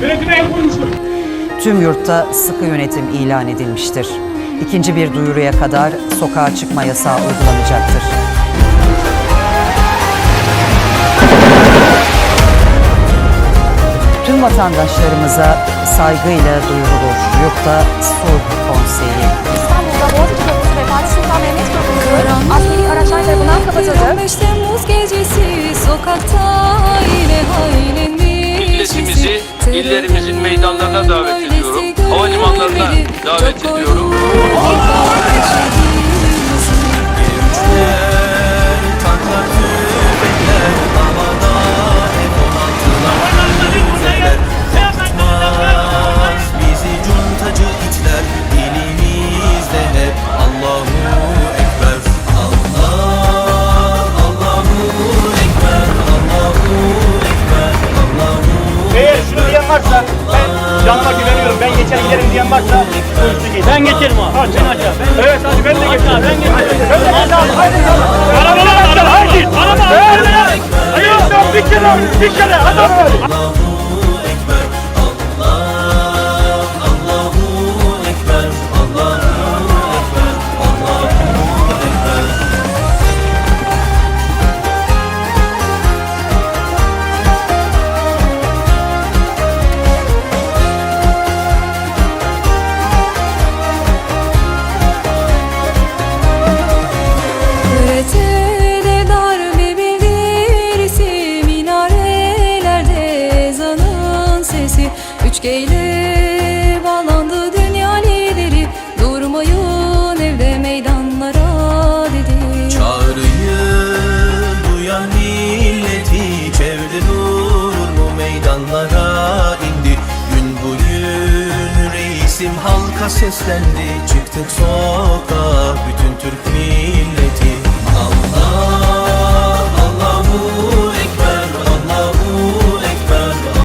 Yönetime el koymuştur. Tüm yurtta sıkı yönetim ilan edilmiştir. İkinci bir duyuruya kadar sokağa çıkma yasağı uygulanacaktır. Tüm vatandaşlarımıza saygıyla duyurulur. Yurtta sulh konseyi. İstanbul'da Boğaziçi Köprüsü ve Fatih Sultan Mehmet Köprüsü askeri araçlar tarafından kapatıldı. 15 Temmuz gecesi sokakta illerimizin meydanlarına davet ediyorum. Havalimanlarına davet ediyorum. Canıma güveniyorum. Ben geçer giderim diyen varsa geç. Ben geçerim abi. Ha, sen aşağı. evet hadi ben de geçerim. Ben geçerim. Ben de geçerim. Haydi. Arabalar aşağı. Haydi. Araba. Haydi. Haydi. Bir kere. Bir kere. Hadi. Üçgeyle bağlandı dünya lideri. Durmayın evde meydanlara dedi. Çağrıyı duyan milleti çevre durur mu meydanlara indi. Gün bugün reisim halka seslendi. Çıktık sokağa